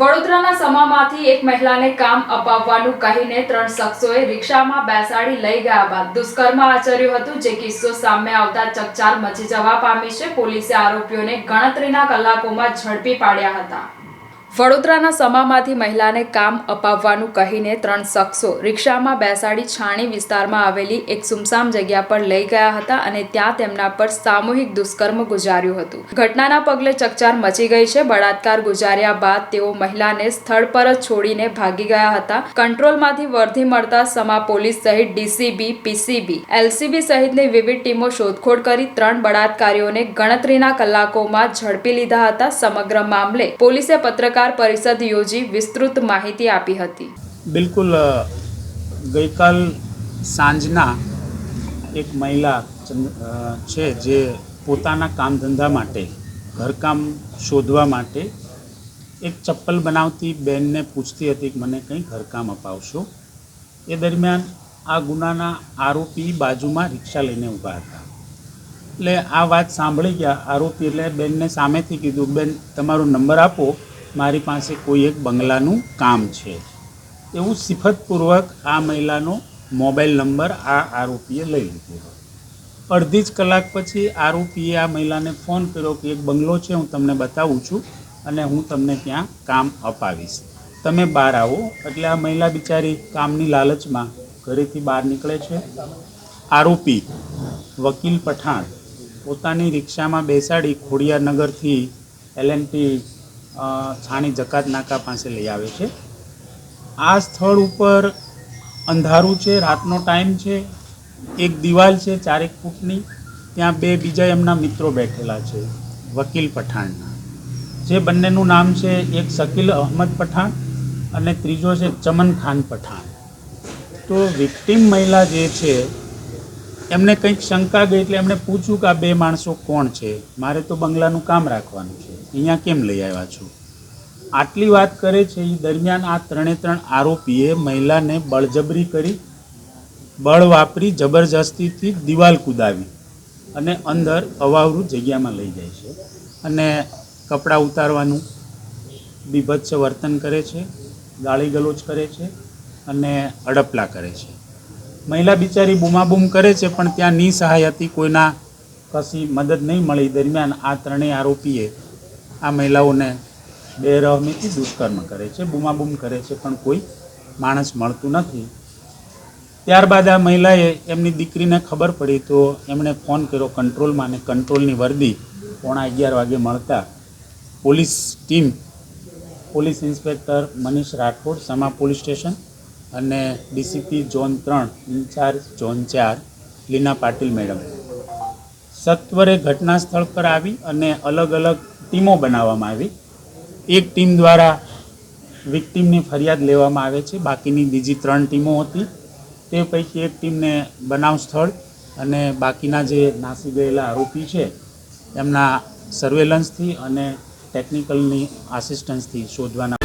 વડોદરાના સમામાંથી એક મહિલાને કામ અપાવવાનું કહીને ત્રણ શખ્સોએ રિક્ષામાં બેસાડી લઈ ગયા બાદ દુષ્કર્મ આચર્યું હતું. જે કિસ્સો સામે આવતા ચકચાર મચી જવા પામી છે. પોલીસે આરોપીઓને ગણતરીના કલાકોમાં ઝડપી પાડ્યા હતા. વડોદરાના સમામાંથી મહિલાને કામ અપાવવાનું કહીને ત્રણ શખ્સો રિક્ષામાં બેસાડી છાણી વિસ્તારમાં આવેલી એક સુમસામ જગ્યા પર લઈ ગયા હતા અને ત્યાં તેમના પર સામૂહિક દુષ્કર્મ ગુજાર્યું હતું. ઘટનાના પગલે ચકચાર મચી ગઈ છે. બળાત્કાર ગુજાર્યા બાદ તેઓ મહિલાને સ્થળ પર જ છોડીને ભાગી ગયા હતા. કંટ્રોલમાંથી વર્ધી મળતા સમા પોલીસ સહિત ડીસીબી, પીસીબી, એલસીબી સહિતની વિવિધ ટીમો શોધખોળ કરી ત્રણ બળાત્કારીઓને ગણતરીના કલાકોમાં ઝડપી લીધા હતા. સમગ્ર મામલે પોલીસે પત્રકાર પરિષદ યોજી વિસ્તૃત માહિતી આપી હતી. બિલકુલ ગઈકાલ સાંજના એક મહિલા છે જે પોતાના કામ ધંધા માટે, ઘરકામ શોધવા માટે એક ચપ્પલ બનાવતી બેનને પૂછતી હતી કે મને કંઈ ઘરકામ અપાવશો? એ દરમિયાન આ ગુનાના આરોપી બાજુમાં રિક્ષા લઈને ઊભા હતા. એટલે આ વાત સાંભળી ગયા. આરોપી એટલે બેનને સામેથી કીધું, બેન, તમારો નંબર આપો મારી પાસે કોઈ એક બંગલાનું કામ છે. એવું સિફતપૂર્વક આ મહિલાનો મોબાઈલ નંબર આ આરોપીએ લઈ લીધો અડધી જ કલાક પછી આરોપીએ આ મહિલાને ફોન કર્યો કે એક બંગલો છે, હું તમને બતાવું છું અને હું તમને ત્યાં કામ અપાવીશ. તમે બહાર આવો, એટલે આ મહિલા બિચારી કામની લાલચમાં ઘરેથી બહાર નીકળે છે. આરોપી વકીલ પઠાણ પોતાની રિક્ષામાં બેસાડી ખોડિયારનગરથી એલએનટી છાણી જકાત નાકા પાસે લઈ આવે છે. આ સ્થળ ઉપર અંધારું છે, રાતનો ટાઈમ છે, એક દિવાલ છે ચારેક ફૂટની, ત્યાં બે બીજા એમના મિત્રો બેઠેલા છે, વકીલ પઠાણના. જે બંનેનું નામ છે એક શકીલ અહમદ પઠાણ અને ત્રીજો છે ચમન ખાન પઠાણ. તો વિક્ટિમ મહિલા જે છે, એમને કંઈક શંકા ગઈ એટલે એમણે પૂછ્યું કે આ બે માણસો કોણ છે? મારે તો બંગલાનું કામ રાખવાનું છે. અહીંયા કેમ લઈ આવ્યા છો? આટલી વાત કરે છે એ દરમિયાન આ ત્રણે ત્રણ આરોપીએ મહિલાને બળજબરી કરી, બળ વાપરી, જબરજસ્તીથી દિવાલ કુદાવી અને અંદર અવાવરું જગ્યામાં લઈ જાય છે અને કપડાં ઉતારવાનું બીભત્સ વર્તન કરે છે, ગાળી ગલોચ કરે છે અને અડપલા કરે છે. મહિલા બિચારી બૂમાબૂમ કરે છે, પણ ત્યાં નિસહાય હતી, કોઈના કશી મદદ નહીં મળી. દરમિયાન આ ત્રણેય આરોપીએ આ મહિલાઓને બેરહમીથી દુષ્કર્મ કરે છે, બૂમાબૂમ કરે છે, પણ કોઈ માણસ મળતું નથી. ત્યારબાદ આ મહિલાએ એમની દીકરીને ખબર પડી તો એમણે ફોન કર્યો કંટ્રોલમાં અને કંટ્રોલની વર્દી પોણા અગિયાર વાગે મળતા police team, police inspector Manish Rathod, Sama police station અને ડીસીપી ઝોન ત્રણ, ઇન્ચાર્જ ઝોન ચાર, લીના પાટીલ મેડમ. સત્વરે ઘટના સ્થળ પર આવી અને અલગ અલગ ટીમો બનાવવામાં આવી. એક ટીમ દ્વારા વિક્ટીમની ફરિયાદ લેવામાં આવે છે. બાકીની બીજી ત્રણ ટીમો હતી. તે પૈકી એક ટીમને બનાવ સ્થળ અને બાકીના જે નાસી ગયેલા આરોપી છે, એમના સર્વેલન્સથી અને ટેકનિકલની આસિસ્ટન્સથી શોધવાના